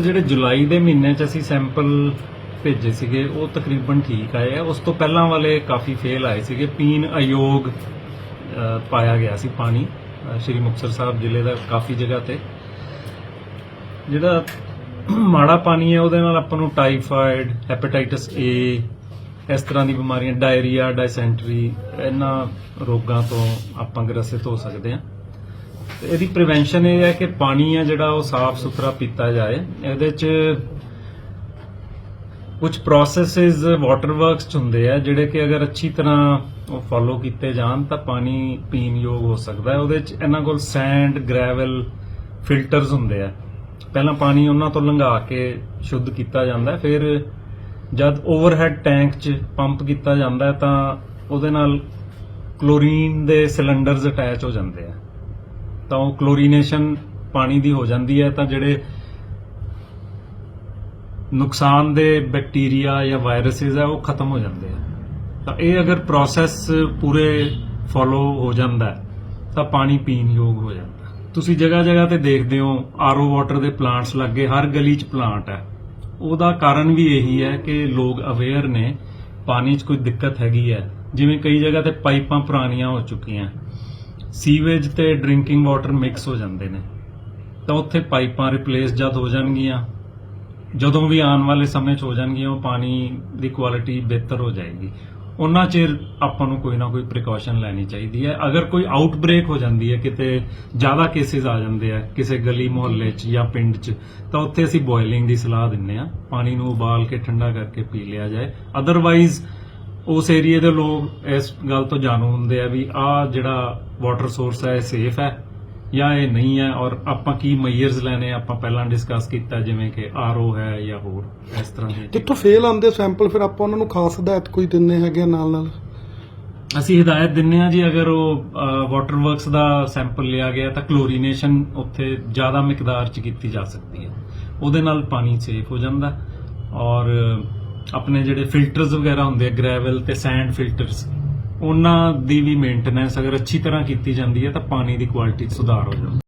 ਜਿਹੜੇ ਜੁਲਾਈ ਦੇ ਮਹੀਨੇ 'ਚ ਅਸੀਂ ਸੈਂਪਲ ਭੇਜੇ ਸੀਗੇ, ਉਹ ਤਕਰੀਬਨ ਠੀਕ ਆਏ ਆ। ਉਸ ਤੋਂ ਪਹਿਲਾਂ ਵਾਲੇ ਕਾਫੀ ਫੇਲ ਆਏ ਸੀਗੇ। ਪੀਣ ਅਯੋਗ ਪਾਇਆ ਗਿਆ ਸੀ ਪਾਣੀ ਸ਼੍ਰੀ ਮੁਕਤਸਰ ਸਾਹਿਬ ਜ਼ਿਲ੍ਹੇ ਦਾ ਕਾਫੀ ਜਗ੍ਹਾ ਤੇ। ਜਿਹੜਾ ਮਾੜਾ ਪਾਣੀ ਹੈ, ਉਹਦੇ ਨਾਲ ਆਪਾਂ ਨੂੰ ਟਾਈਫਾਇਡ ਹੈਪੇਟਾਈਟਸ ਏ ਇਸ ਤਰ੍ਹਾਂ ਦੀ ਬਿਮਾਰੀਆਂ ਡਾਇਰੀਆ ਡਾਇਸੈਂਟਰੀ ਇਹਨਾਂ ਰੋਗਾਂ ਤੋਂ ਆਪਾਂ ਗ੍ਰਸਿਤ ਹੋ ਸਕਦੇ ਹਾਂ। ਤੇ ਇਹਦੀ ਪ੍ਰੀਵੈਂਸ਼ਨ ਇਹ ਹੈ ਕਿ ਪਾਣੀ ਆ ਜਿਹੜਾ ਉਹ ਸਾਫ਼ ਸੁਥਰਾ ਪੀਤਾ ਜਾਏ। ਇਹਦੇ 'ਚ ਕੁਝ ਪ੍ਰੋਸੈਸਸ ਵਾਟਰ ਵਰਕਸ 'ਚ ਹੁੰਦੇ ਆ, ਜਿਹੜੇ ਕਿ ਅਗਰ ਅੱਛੀ ਤਰ੍ਹਾਂ ਉਹ ਫੋਲੋ ਕੀਤੇ ਜਾਣ ਤਾਂ ਪਾਣੀ ਪੀਣ ਯੋਗ ਹੋ ਸਕਦਾ ਹੈ। ਉਹਦੇ 'ਚ ਇਹਨਾਂ ਕੋਲ ਸੈਂਡ ਗ੍ਰੈਵਲ ਫਿਲਟਰਸ ਹੁੰਦੇ ਆ। ਪਹਿਲਾਂ ਪਾਣੀ ਉਹਨਾਂ ਤੋਂ ਲੰਘਾ ਕੇ ਸ਼ੁੱਧ ਕੀਤਾ ਜਾਂਦਾ ਫਿਰ ਜਦ ਓਵਰਹੈਡ ਟੈਂਕ 'ਚ ਪੰਪ ਕੀਤਾ ਜਾਂਦਾ ਤਾਂ ਉਹਦੇ ਨਾਲ ਕਲੋਰੀਨ ਦੇ ਸਿਲੰਡਰਸ ਅਟੈਚ ਹੋ ਜਾਂਦੇ ਆ। ਤਾਂ ਉਹ ਕਲੋਰੀਨੇਸ਼ਨ ਪਾਣੀ ਦੀ ਹੋ ਜਾਂਦੀ ਹੈ, ਤਾਂ ਜਿਹੜੇ ਨੁਕਸਾਨ ਦੇ ਬੈਕਟੀਰੀਆ ਜਾਂ ਵਾਇਰਸਸ ਆ, ਉਹ ਖਤਮ ਹੋ ਜਾਂਦੇ ਆ। ਤਾਂ ਇਹ ਅਗਰ ਪ੍ਰੋਸੈਸ ਪੂਰੇ ਫੋਲੋ ਹੋ ਜਾਂਦਾ ਤਾਂ ਪਾਣੀ ਪੀਣ ਯੋਗ ਹੋ ਜਾਂਦਾ ਤੁਸੀਂ ਜਗ੍ਹਾ ਜਗ੍ਹਾ ਤੇ ਦੇਖਦੇ ਹੋ ਆਰਓ ਵਾਟਰ ਦੇ ਪਲਾਂਟਸ ਲੱਗੇ, ਹਰ ਗਲੀ 'ਚ ਪਲਾਂਟ ਹੈ। ਉਹਦਾ ਕਾਰਨ ਵੀ ਇਹੀ ਹੈ ਕਿ ਲੋਕ ਅਵੇਅਰ ਨੇ, ਪਾਣੀ 'ਚ ਕੋਈ ਦਿੱਕਤ ਹੈਗੀ ਹੈ। ਜਿਵੇਂ ਕਈ ਜਗ੍ਹਾ ਤੇ ਪਾਈਪਾਂ ਪੁਰਾਣੀਆਂ ਹੋ ਚੁੱਕੀਆਂ। ਸੀਵੇਜ ਤੇ ਡਰਿੰਕਿੰਗ ਵਾਟਰ ਮਿਕਸ ਹੋ ਜਾਂਦੇ ਨੇ। ਤਾਂ ਉੱਥੇ ਪਾਈਪਾਂ ਰਿਪਲੇਸ ਜਦ ਹੋ ਜਾਣਗੀਆਂ, ਜਦੋਂ ਵੀ ਆਉਣ ਵਾਲੇ ਸਮੇਂ 'ਚ ਹੋ ਜਾਣਗੀਆਂ, ਉਹ ਪਾਣੀ ਦੀ ਕੁਆਲਿਟੀ ਬਿਹਤਰ ਹੋ ਜਾਏਗੀ। ਉਹਨਾਂ ਚਿਰ ਆਪਾਂ ਨੂੰ ਕੋਈ ਨਾ ਕੋਈ ਪ੍ਰੀਕਾਸ਼ਨ ਲੈਣੀ ਚਾਹੀਦੀ ਹੈ। ਅਗਰ ਕੋਈ ਆਊਟਬ੍ਰੇਕ ਹੋ ਜਾਂਦੀ ਹੈ, ਕਿਤੇ ਜ਼ਿਆਦਾ ਕੇਸਿਸ ਆ ਜਾਂਦੇ ਆ, ਕਿਸੇ ਗਲੀ ਮੁਹੱਲੇ 'ਚ ਜਾਂ ਪਿੰਡ 'ਚ, ਤਾਂ ਉੱਥੇ ਅਸੀਂ ਬੋਇਲਿੰਗ ਦੀ ਸਲਾਹ ਦਿੰਨੇ ਆ ਪਾਣੀ ਨੂੰ ਉਬਾਲ ਕੇ ਠੰਡਾ ਕਰਕੇ ਪੀ ਲਿਆ ਜਾਏ। ਅਦਰਵਾਈਜ਼ ਉਸ ਏਰੀਏ ਦੇ ਲੋਕ ਇਸ ਗੱਲ ਤੋਂ ਜਾਣੂ ਹੁੰਦੇ ਆ ਵੀ ਆਹ ਜਿਹੜਾ ਵਾਟਰ ਸੋਰਸ ਹੈ ਸੇਫ ਹੈ ਜਾਂ ਇਹ ਨਹੀਂ ਹੈ ਔਰ ਆਪਾਂ ਕੀ ਮੇਜਰਸ ਲੈਣੇ ਆ, ਆਪਾਂ ਪਹਿਲਾਂ ਡਿਸਕਸ ਕੀਤਾ ਜਿਵੇਂ ਕਿ ਆਰਓ ਹੈ ਜਾਂ ਹੋਰ ਇਸ ਤਰ੍ਹਾਂ ਦੇ ਜਿੱਥੋਂ ਫੇਲ ਆਉਂਦੇ ਸੈਂਪਲ ਫਿਰ ਆਪਾਂ ਉਹਨਾਂ ਨੂੰ ਖਾਸ ਹਦਾਇਤ ਕੋਈ ਦਿੰਨੇ ਹੈਗੇ ਆ ਨਾਲ ਨਾਲ? ਅਸੀਂ ਹਦਾਇਤ ਦਿੰਨੇ ਆ ਜੀ ਅਗਰ ਉਹ ਵਾਟਰ ਵਰਕਸ ਦਾ ਸੈਂਪਲ ਲਿਆ ਗਿਆ ਤਾਂ ਕਲੋਰੀਨੇਸ਼ਨ ਉੱਥੇ ਜ਼ਿਆਦਾ ਮਿਕਦਾਰ ਚ ਕੀਤੀ ਜਾ ਸਕਦੀ ਹੈ। ਉਹਦੇ ਨਾਲ ਪਾਣੀ ਸੇਫ ਹੋ ਜਾਂਦਾ ਔਰ ਆਪਣੇ ਜਿਹੜੇ ਫਿਲਟਰਸ ਵਗੈਰਾ ਹੁੰਦੇ ਆ ਗ੍ਰੈਵਲ ਤੇ ਸੈਂਡ ਫਿਲਟਰਸ ਉਹਨਾਂ ਦੀ ਵੀ ਮੇਨਟੇਨੈਂਸ ਅਗਰ ਅੱਛੀ ਤਰ੍ਹਾਂ ਕੀਤੀ ਜਾਂਦੀ ਹੈ ਤਾਂ ਪਾਣੀ ਦੀ ਕੁਆਲਿਟੀ 'ਚ ਸੁਧਾਰ ਹੋ ਜਾਂਦਾ।